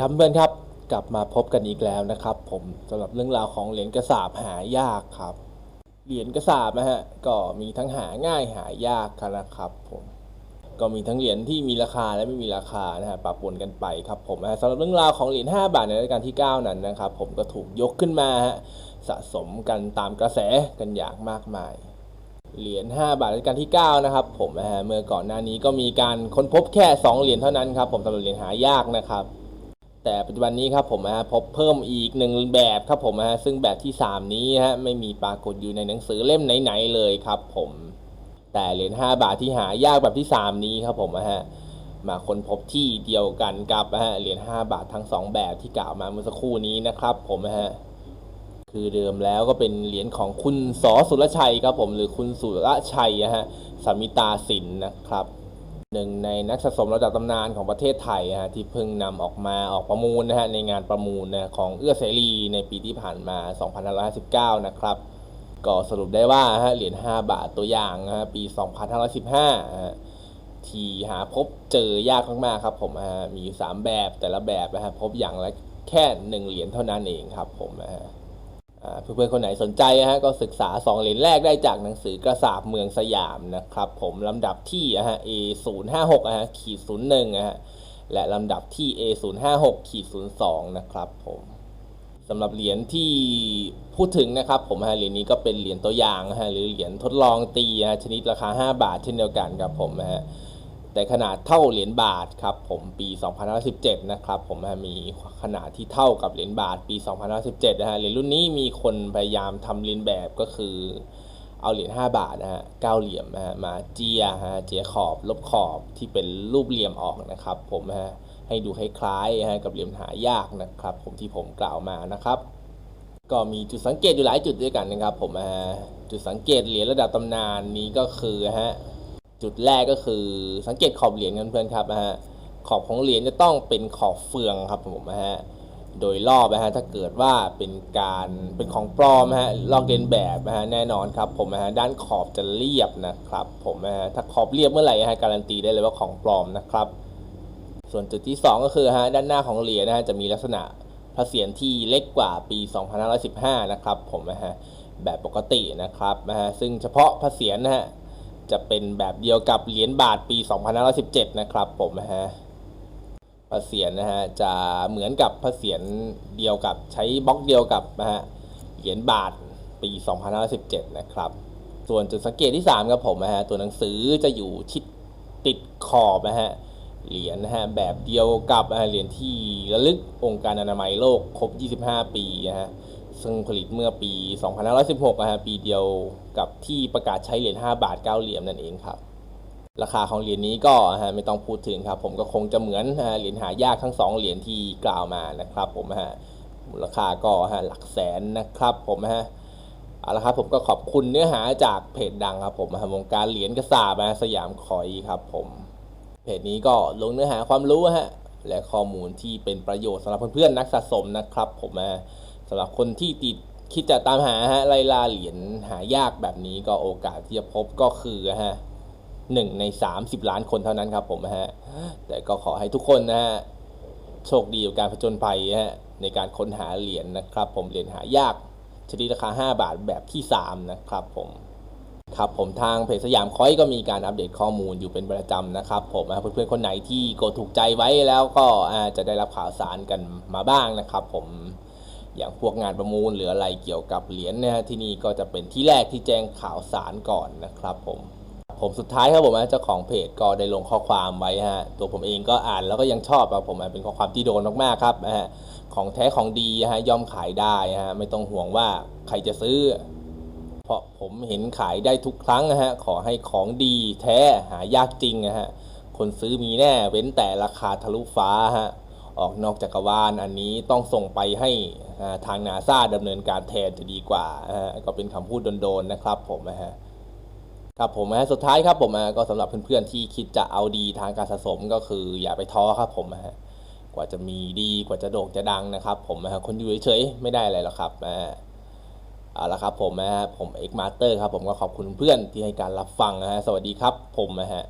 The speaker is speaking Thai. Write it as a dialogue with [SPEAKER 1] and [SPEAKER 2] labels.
[SPEAKER 1] ครับเพื่อนครับกลับมาพบกันอีกแล้วนะครับ ผมสำหรับเรื่องราวของเหรียญกระสาบหายากครับ เหรียญกระสาบนะฮะก็มีทั้งหาง่ายหายากนะครับ ผม ก็มีทั้งเหรียญที่มีราคาและไม่มีราคานะฮะปะปนกันไปครับผมนะสำหรับเรื่องราวของเหรียญ5บาทในรายการที่ 9 นั้นนะครับ ผมก็ถูกยกขึ้นมาฮะสะสมกันตามกระแสกันอย่างมากมายเหรียญ5บาทรัชกาลที่ 9 นะครับผมนะฮะเมื่อก่อนหน้านี้ก็มีการค้นพบแค่ 2 เหรียญเท่านั้นครับผมสำหรับเหรียญหายากนะครับ แต่ปัจจุบันนี้ครับผมนะฮะพบเพิ่มอีกหนึ่งแบบครับผมนะฮะซึ่งแบบที่ 3 นี้ฮะไม่มีปรากฏอยู่ในหนังสือเล่มไหนๆเลยครับผมแต่เหรียญ5บาทที่หายากแบบที่ 3 นี้ครับผมนะฮะมาค้นพบที่เดียวกันกับฮะเหรียญ5บาททั้ง 2 แบบที่กล่าวมาเมื่อสักครู่นี้นะครับผมนะฮะคือเดิมแล้วก็เป็นเหรียญของคุณสอสุรชัยครับผมหรือคุณสุรชัยนะฮะสามิตาสินนะครับ หนึ่งในนักสะสมระดับตำนานของประเทศไทยฮะที่เพิ่งนำออกมาออกประมูลนะฮะในงานประมูลนะของเอื้อเสรีในปีที่ผ่านมา 2559 นะครับ ก็สรุปได้ว่าฮะเหรียญ 5 บาทตัวอย่างนะฮะปี 2515ฮะที่หาพบเจอยากมากๆครับผมฮะมีอยู่ 3 แบบแต่ละแบบนะฮะพบอย่างละแค่ 1 เหรียญเท่านั้นเองครับผมนะฮะ เพื่อนๆคนไหนสนใจนะฮะก็ศึกษา 2 เหรียญแรกได้จากหนังสือกระสาบเมืองสยามนะครับ ผมลำดับที่นะฮะ A 0 5 6ฮะขีด0 1นะฮะและลำดับที่ A 0 5 6ขีด0 2นะครับผมสำหรับเหรียญที่พูดถึงนะครับผมฮะเหรียญนี้ก็เป็นเหรียญตัวอย่างฮะหรือเหรียญทดลองตีฮะชนิดราคา 5 บาทเช่นเดียวกันครับผมฮะ แต่ขนาดเท่าเหรียญบาทครับผมปี 2017 นะครับผมมีขนาดที่เท่ากับเหรียญบาทปี 2017 นะฮะเหรียญรุ่นนี้มีคนพยายามทำเลียนแบบก็คือเอาเหรียญ5บาทนะฮะเก้าเหลี่ยมนะฮะมาเจียฮะเจียขอบลบขอบที่เป็นรูปเหลี่ยมออกนะครับ ผมฮะให้ดูคล้ายๆฮะกับเหรียญหายากนะครับ ผมที่ผมกล่าวมานะครับ ก็มีจุดสังเกตอยู่หลายจุดด้วยกันนะครับ ผมฮะจุดสังเกตเหรียญระดับตำนานนี้ก็คือฮะ จุดแรกก็คือสังเกตขอบเหรียญกันเพื่อนครับนะฮะขอบของเหรียญจะต้องเป็นขอบเฟืองครับผมนะฮะโดยรอบนะฮะถ้าเกิดว่าเป็นการเป็นของปลอมนะฮะลอกเลียนแบบนะฮะแน่นอนครับผมนะฮะด้านขอบจะเรียบนะครับผมนะฮะถ้าขอบเรียบเมื่อไหร่นะฮะการันตีได้เลยว่าของปลอมนะครับ ส่วนจุดที่ 2 ก็คือฮะด้านหน้าของเหรียญนะฮะจะมีลักษณะพระเศียรที่เล็กกว่าปี 2515 นะครับผมนะฮะแบบปกตินะครับนะฮะซึ่งเฉพาะพระเศียรนะฮะ จะเป็นแบบเดียวกับเหรียญบาทปี 2517 นะครับผมฮะพระเศียรนะฮะจะเหมือนกับพระเศียรเดียวกับใช้บล็อกเดียวกับนะฮะเหรียญบาทปี 2517 นะครับ ส่วนจุดสังเกตที่ 3 ครับผมนะฮะตัวหนังสือจะอยู่ทิศติดขอบนะฮะเหรียญนะฮะแบบเดียวกับเหรียญที่ระลึกองค์การอนามัยโลกครบ 25 ปีนะฮะ ซึ่งผลิตเมื่อปี 2516นะฮะปีเดียวกับที่ประกาศใช้เหรียญ5บาท 9 เหรียญนั่นเองครับ ราคาของเหรียญนี้ก็ฮะไม่ต้องพูดถึงครับ ผมก็คงจะเหมือนเหรียญหายากทั้ง 2 เหรียญที่กล่าวมานะครับ ผมฮะมูลค่าก็ฮะหลักแสนนะครับ ผมฮะเอาละครับผมก็ขอบคุณเนื้อหาจากเพจดังครับผมฮะวงการเหรียญกระสาบสยามคอยครับผมเพจนี้ก็ลงเนื้อหาความรู้ฮะและข้อมูลที่เป็นประโยชน์สำหรับเพื่อนๆนักสะสมนะครับ ผมฮะ สำหรับคนที่ติดคิดจะตามหาฮะไลลาเหรียญหายากแบบนี้ก็โอกาสที่จะพบก็คือฮะหนึ่งใน30ล้านคนเท่านั้นครับผมฮะแต่ก็ขอให้ทุกคนนะฮะโชคดีกับการผจญภัยฮะในการค้นหาเหรียญนะครับ ผมเหรียญหายากชนิดราคา 5 บาทแบบที่ 3 นะครับผมครับผมทางเพจสยามคอยก็มีการอัปเดตข้อมูลอยู่เป็นประจำนะครับ ผมเพื่อนๆคนไหนที่กดถูกใจไว้แล้วก็จะได้รับข่าวสารกันมาบ้างนะครับ ผม อย่างพวกงานประมูลหรืออะไรเกี่ยวกับเหรียญนะฮะที่นี่ก็จะเป็นที่แรกที่แจ้งข่าวสารก่อนนะครับผมผมสุดท้ายครับผมเจ้าของเพจก็ได้ลงข้อความไว้ฮะตัวผมเองก็อ่านแล้วก็ยังชอบครับผมเป็นข้อความที่โดนมากๆครับฮะของแท้ของดีฮะย่อมขายได้ฮะไม่ต้องห่วงว่าใครจะซื้อ เพราะผมเห็นขายได้ทุกครั้งนะฮะขอให้ของดีแท้หายากจริงนะฮะคนซื้อมีแน่เว้นแต่ราคาทะลุฟ้าฮะ ออกนอกจักรวาลอันนี้ต้องส่งไปให้ทางนาซาดำเนินการแทนจะดีกว่าก็เป็นคำพูดโดนๆนะครับผมนะฮะครับผมนะสุดท้ายครับผมก็สำหรับเพื่อนๆที่คิดจะเอาดีทางการสะสมก็คืออย่าไปท้อครับผมนะฮะกว่าจะมีดีกว่าจะโด่งจะดังนะครับ ผมนะฮะคนอยู่เฉยๆไม่ได้อะไรหรอกครับนะเอาละครับผมนะฮะผมเอกมาสเตอร์ครับผมก็ขอบคุณเพื่อนที่ให้การรับฟังนะฮะสวัสดีครับผมนะฮะ